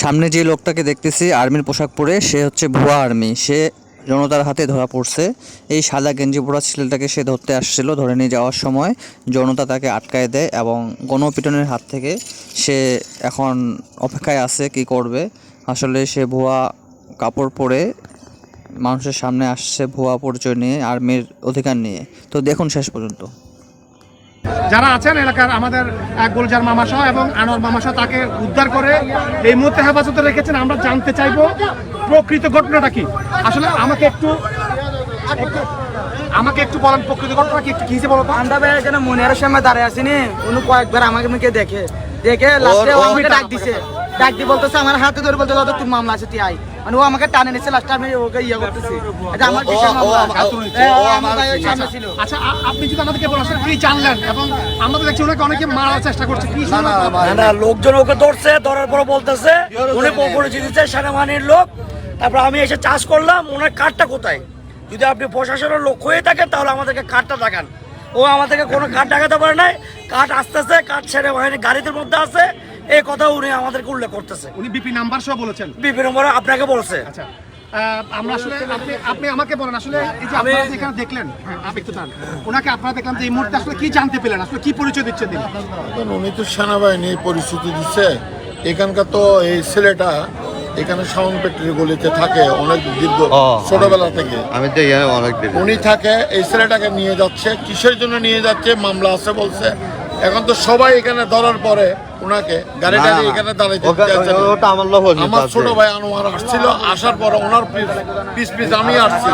সামনে যে লোকটাকে দেখতেছি, আর্মির পোশাক পরে, সে হচ্ছে ভুয়া আর্মি। সে জনতার হাতে ধরা পড়ছে। এই সাদা গেঞ্জি পরা ছেলেটাকে সে ধরতে আসছিল ধরে নিয়ে যাওয়ার সময়। জনতা তাকে আটকায় দেয় এবং গণপিটনের হাত থেকে সে এখন অপেক্ষায় আছে কি করবে। আসলে সে ভুয়া কাপড় পরে মানুষের সামনে আসছে ভুয়া পরিচয় নিয়ে, আর্মির অধিকার নিয়ে। তো দেখুন শেষ পর্যন্ত। যারা আছেন এলাকার আমাদের গুলজার মামা সহ এবং আনোয়ার মামা সহ তাকে উদ্ধার করে এই মুহূর্তে হেফাজতে রেখেছেন। আমরা জানতে চাইব প্রকৃত ঘটনাটা কি? আসলে আমাকে একটু আমাকে একটু বলেন প্রকৃত ঘটনা কি? একটু কি বলো আন্দা ভাই এখানে মনের সামনে দাঁড়িয়ে আসিনি উনি কয়েকবার আমাকে মুখে দেখে দেখে লাস্টে আমাকে ডাক দিছে। ডাক দিয়ে বলতেছে আমার হাতে ধরে বলতে তোর মামলা আছে তুই আই মানে ও আমাকে টানে নিচ্ছে লাস্টে আমি ওকে ইয়ে করতেছি। এটা আমার বিশাল সামনে ছিল। আচ্ছা আপনি যদি আমাদেরকে বলেন কি জানলেন? এবং আমরা তো দেখছি ওনাকে অনেকে মারার চেষ্টা করছে। কি না, না লোকজন ওকে ধরছে ধরার পর বলতেছে। উনি পরিচিত দিচ্ছে সেনাবাহিনীর লোক। তারপর আমি এসে চাষ করলাম ওনার কার্ডটা কোথায়? যদি আপনি প্রশাসনের লোক হয়ে থাকেন তাহলে আমাদেরকে কার্ডটা দেখান। ও আমাদেরকে কোনো কার্ড দেখাতে পারে নাই। কার্ড আসতেছে কার্ড সেনাবাহিনী গাড়িদের মধ্যে আছে। এই কথা উনি আমাদেরকে উল্লেখ করতেছে। উনি বিপি নাম্বার সহ বলেছেন। বিভিন্ন নম্বরে আপনাকে বলছে। আচ্ছা আমরা আসলে আপনি আপনি আমাকে বলেন আসলে এই যে আপনারা দেখলেন হ্যাঁ, আপনি একটু। ওনাকে আপনারা দেখলাম যে এই মুহূর্তে আসলে কি জানতে পেলেন আসলে কি পরিচয় দিচ্ছেন তিনি? উনি তো সেনাবাহিনী পরিস্থিতি দিচ্ছে এখানকার তো এই ছেলেটা এখানে সাউন্ড ফ্যাক্টরি গলিতে থাকে অনেক দীর্ঘ ছোটবেলা থেকে। আমি অনেক উনি থাকে এই ছেলেটাকে নিয়ে যাচ্ছে কিসের জন্য নিয়ে যাচ্ছে মামলা আছে বলছে। এখন তো সবাই এখানে ধরার পরে ওনাকে গাড়িটা। এখানে দাঁড়াইতে ওটা আমার লোক আমার ছোট ভাই আনোয়ার আসছিল আসার পরে ওনার পিস পিস আমি আসছি।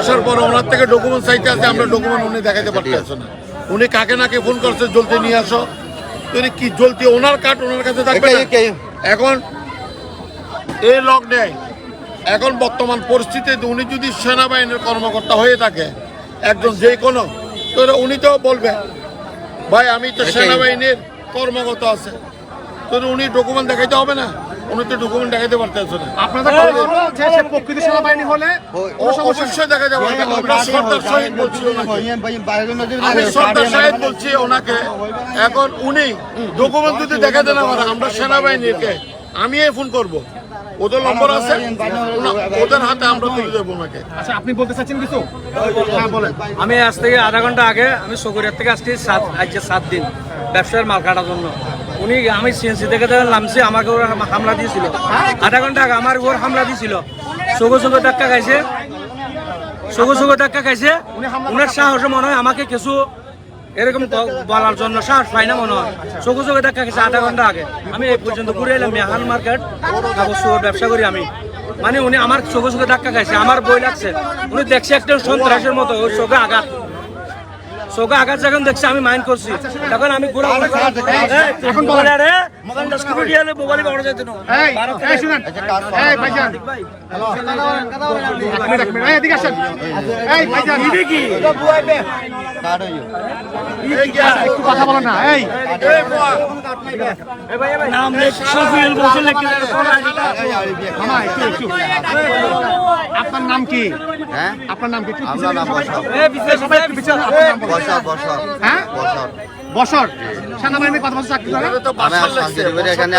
আসার পরে ওনার থেকে ডকুমেন্ট চাইতে আছে আমরা ডকুমেন্ট উনি দেখাতে পারতেছে না। উনি কাকে নাকে ফোন করছে জলদি নিয়ে আসো। তুমি কি জলদি ওনার কার্ড ওনার কাছে থাকবে এখন এই লক নেই। এখন বর্তমান পরিস্থিতিতে উনি যদি সেনাবাহিনীর কর্মকর্তা হয়ে থাকে একজন যে কোনো তো উনি তো বলবে ভাই আমি তো সেনাবাহিনীর কর্মকর্তা আছে তো উনি ডকুমেন্ট দেখাইতে হবে না উনি তো ডকুমেন্ট দেখাইতে পারতেছে না আপনাদের বলব যে সে প্রকৃত সেনাবাহিনী হলে ও অবশ্যই দেখা যাবে আমরা সর্দার শহীদ বলছি আমি সর্দার শহীদ বলছি ওনাকে এখন উনি ডকুমেন্ট যদি দেখাতে না পারে আমরা সেনাবাহিনীকে আমি ফোন করব ওদের নম্বর আছে? ওদের হাতে আমরা তুলে দেবো ওনাকে। আচ্ছা আপনি বলতে চাচ্ছেন কিছু? হ্যাঁ বলেন। আমি আজ থেকে আধা ঘণ্টা আগে আমি সকুরিয়ার থেকে আসছি সাত আজকে সাত দিন ব্যবসায়ের মাল কাটার জন্য। উনি আমি সিএনসি থেকে নামছি আমাকে ওরা হামলা দিয়েছিল। আধা ঘণ্টা আগে আমার ওর হামলা দিয়েছিল। সগো সগো ধাক্কা খাইছে। সগো সগো ধাক্কা খাইছে। উনার সাহসে মনে হয় আমাকে কিছু এরকম বলার জন্য সাহস পাই না মনে হয়। চোখে চোখে দেখা গেছে আধা ঘণ্টা আগে। আমি এই পর্যন্ত ঘুরে এলাম মেহান মার্কেট কাগজ ব্যবসা করি আমি। মানে উনি আমার চোখে চোখে ধাক্কা খাইছে, আমার বই লাগছে। উনি দেখছে একটা সন্ত্রাসের মতো ওই চোখে আঘাত। চোখে আঘাত যখন দেখছে আমি মাইন্ড করছি। তখন আমি ঘুরা এখন বলে রে সিকিউরিটি হলে মোবাইল পাওয়া যেত। না এই এই শুনেন। এই ভাইজান। আপনি রাখবেন এই এদিকে আসেন। এই ভাইজান। কি? আচ্ছা, একটু কথা বলেন না। এই। নাম লেখ শফিউল বসে লেখে মামা একটু একটু। আপনার নাম কি? হ্যাঁ? আপনার নাম কি? নাম এই সবাই আপনার নাম হ্যাঁ? বছর কত বছর চাকরি এখানে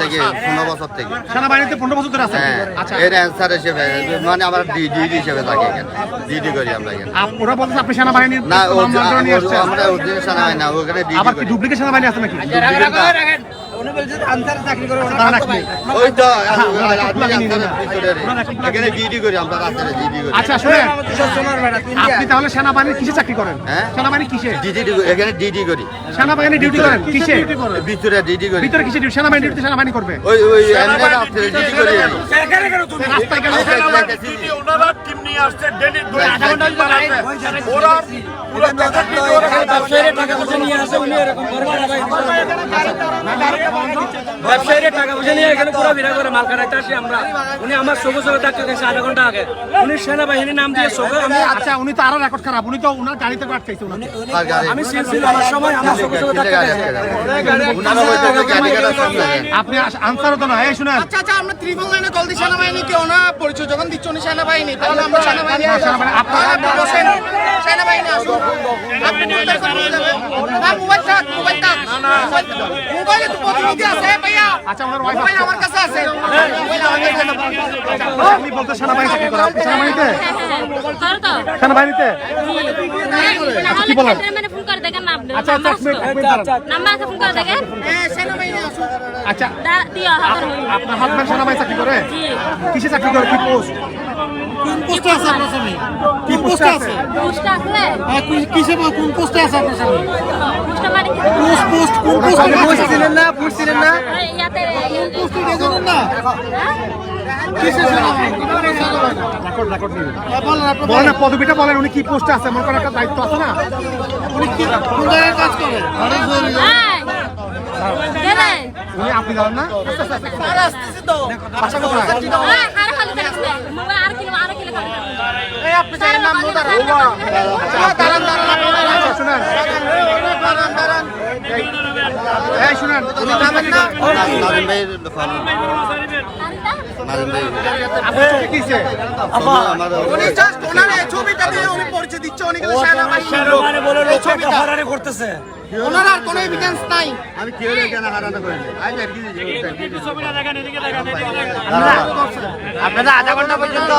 থেকে পনেরো বছর থেকে। সেনাবাহিনীতে পনেরো বছর ধরে আছেন হ্যাঁ। আচ্ছা। এর অ্যান্সার হিসেবে মানে আমরা ডিডি হিসেবে থাকি এখানে। ডিডি করি আমরা এখানে। ওরা বলছে আপনি সেনাবাহিনীর না আমরা ওদের সাথে না ওখানে আবার কি ডুপ্লিকেট সেনাবাহিনী আছে নাকি? হ্যাঁ, আচ্ছা তিন আপনি তাহলে সেনাবাহিনীর কিসে চাকরি করেন? হ্যাঁ? সেনাবাহিনী কিসে? ডিডি এখানে ডিডি করি। সেনাবাহিনী ডিউটি করেন কিসে? ভিতরে ডিডি করি। ভিতরে কিসে ডিউটি? সেনাবাহিনী ডিউটি সেনাবাহিনী করবে। ওই ওই এমনি করি রাস্তায় গেলে ওনারা টিম নিয়ে আসছে ডেলি ওরা পুরো টাকা নিয়ে আসে উনি এরকম। ব্যবসায়ীরা টাকা পয়সা নিয়ে এখানে পুরো বিরা করে মাল কাটাইতে আসি আমরা। উনি আমার চোখে চোখে ধাক্কা গেছে আধা ঘণ্টা আগে। উনি সেনাবাহিনীর নাম দিয়ে চোখে আমি আচ্ছা উনি তো আরও রেকর্ড খারাপ। উনি তো ওনার গাড়িতে আটকাইছে আমি সিএনসি আমার সময় আমার চোখে চোখে ধাক্কা। আপনি আনসার তো না এই শুনেন। আচ্ছা আচ্ছা আমরা ত্রিপল লাইনে কল দিই সেনাবাহিনী কেউ না। পরিচয় যখন দিচ্ছ উনি সেনাবাহিনী তাহলে আমরা সেনাবাহিনী হ্যাঁ, আপনারা- বসেন। সেনাবাহিনী আসুন আপনি মোবাইল করে নিয়ে যাবেন না মোবাইল থাক মোবাইল থাক। মোবাইলে তো আচ্ছা ওনার ওয়াইফ আমার কাছে আছে। আপনি বলতে সেনাবাহিনী চাকরি করেন? আপনি সেনাবাহিনীতে? সেনাবাহিনীতে? কি বলেন? ফোন করে দেখেন না আপনি আচ্ছা আচ্ছা। নাম্বার আছে ফোন করে দেখেন আচ্ছা আপনার হাজবেন্ড সেনাবাহিনী চাকরি করে? কিসে চাকরি করে? কি পোস্ট পোস্টে আছে আপনার স্বামী? কি পোস্টে আছে? পোস্টে কিসে কোন পোস্টে আছে আপনার স্বামী? পোস্টে মানে পোস্ট পোস্ট কোন পোস্টে পোস্ট ছিলেন না পোস্ট ছিলেন না? পোস্টে না? নিন বলেন না পদবিটা বলেন উনি কি পোস্টে আছে? মনে করেন একটা দায়িত্ব আছে না? উনি কি কোন জায়গায় কাজ করে? উনি আপনি জানেন না বাসা কোথায় আর খালি থাকছে মোবাইল আর কিলো আর কিলো খালি এই আপনি শুনেন। এই- এই শুনেন। উনি জানেন না? নাজিম ভাইয়ের ফোন নাজিম ভাই আপনার চোখে কিছে উনি জাস্ট ওনার ছবিটা দিয়ে উনি পরিচয় দিচ্ছে উনি কিন্তু সেনাবাহিনীর লোক। মানে বলে লোক একটা হয়রানি করতেছে। ওনার আর কোনো এভিডেন্স নাই। আমি কি হলে কেন হারানো করিনি আমি আর কি আপনারা আধা ঘণ্টা পর্যন্ত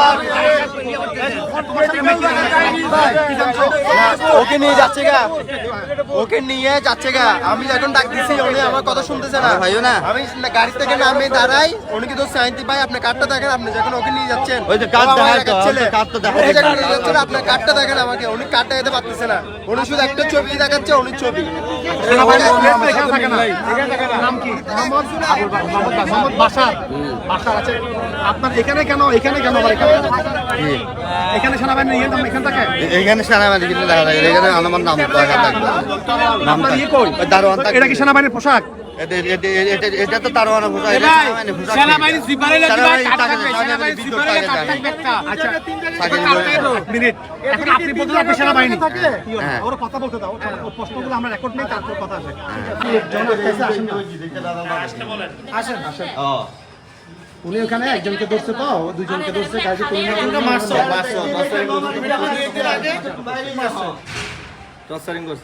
ওকে নিয়ে যাচ্ছে। গা ওকে নিয়ে যাচ্ছে গা আমি এখন ডাক দিছি উনি আমার কথা শুনতেছে না। ভাইও না। আমি গাড়ি থেকে নামে দাঁড়াই উনি কিন্তু সাইন্তি ভাই আপনার কার্ডটা দেখেন আপনি যখন ওকে নিয়ে যাচ্ছেন। ওই যে তো, এলাকার ছেলে তো যখন। নিয়ে যাচ্ছেন আপনার কার্ডটা দেখেন আমাকে উনি কার্ডটা দিতে পারতেছে না। উনি শুধু একটা ছবি দেখাচ্ছে উনি ছবি। আছে আপনার এখানে কেন এখানে কেন এখানে এখানে সেনাবাহিনী ইয়ে এখানে থাকে। এখানে সেনাবাহিনী কিন্তু দেখা যায় এখানে আমার নাম দেখা থাকবে নাম দারোয়ান এটা কি সেনাবাহিনীর পোশাক? এটা- এটা- এটা- এটা তো দারোয়ান পোশাক। সেনাবাহিনী থাকে থাকে। আচ্ছা মিনিট। আপনি বলতে আপনি সেনাবাহিনী। হ্যাঁ। ওর কথা বলতে দাও প্রশ্নগুলো আমরা রেকর্ড নেই তারপর কথা আছে? আসেন। আসেন আসেন। উনি ওখানে একজনকে ধরছে তো ও দুইজনকে ধরছে গাড়িতে তুলে নিয়ে মারছো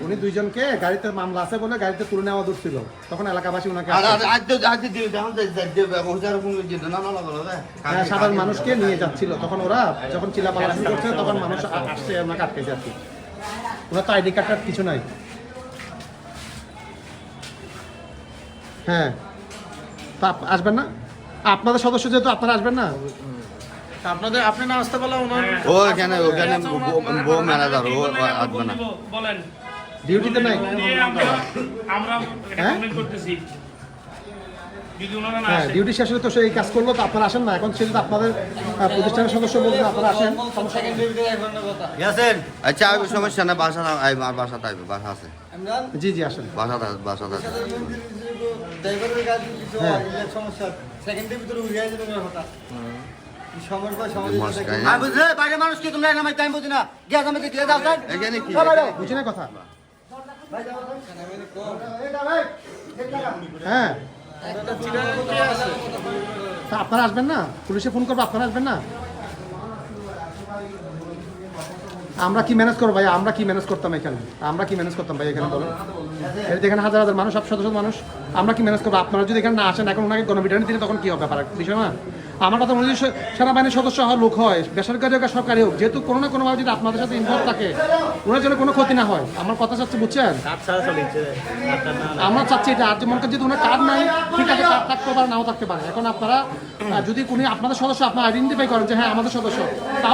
উনি দুইজনকে গাড়িতে মামলা আছে বলে গাড়িতে তুলে নেওয়া ধরছিল তখন এলাকাবাসী ওনাকে হ্যাঁ, সাধারণ মানুষকে নিয়ে যাচ্ছিল তখন ওরা যখন চিলাপালা করছে তখন মানুষ আসছে ওনাকে আটকেছে আর কি ওরা তো আইডি কার্ড কিছু নাই হ্যাঁ তা আসবেন না আপনাদের সদস্য যেহেতু আপনারা আসবেন না? আপনাদের আপনি না আসতে বলা ওনার ও এখানে ওখানে বউ ম্যানেজার ও আসবে না। ডিউটিতে নাই? হ্যাঁ? হ্যাঁ ডিউটি শেষ হলে তো সেই কাজ করল তো আপনারা আসেন না। এখন সেটা আপনাদের প্রতিষ্ঠানের সদস্য বলতে আপনারা আসেন। আচ্ছা আমি সমস্যা না বাসা বাসা থাকবে বাসা আছে। জি জি আসেন। বাসা থাকবে হ্যাঁ। বাইরে মানুষ কি তোমরা নামাই টাইম বুঝি না গিয়া আমাকে দিয়ে দাও স্যার। বুঝি না কথা। হ্যাঁ। আপনারা আসবেন না? পুলিশে ফোন করব আপনারা আসবেন না? আমরা কি ম্যানেজ করব ভাই? আমরা কি ম্যানেজ করতাম এখানে? আমরা কি ম্যানেজ করতাম ভাই এখানে বলেন। এখানে হাজার হাজার মানুষ সব শত শত মানুষ আমরা কি ম্যানেজ করব? আপনারা যদি এখানে না আসেন এখন ওনাকে গণবিটানি দিলে তখন কি হবে ব্যাপার? বিষয় না? আমার কথা মনে হয় সেনাবাহিনীর সদস্য হওয়ার লোক হয় বেসরকারি হোক আর সরকারি হোক যেহেতু কোনো না কোনোভাবে যদি আপনাদের সাথে ইনভলভ থাকে ওনার জন্য কোনো ক্ষতি না হয়। আমার কথা চাচ্ছে বুঝছেন? আমরা চাচ্ছি এটা আর যে মনে করেন যদি ওনার কার্ড নাই ঠিক আছে কার্ড থাকতে পারে নাও থাকতে পারে। এখন আপনারা যদি কোনো আপনাদের সদস্য আপনারা আইডেন্টিফাই করেন যে হ্যাঁ আমাদের সদস্য তাহলে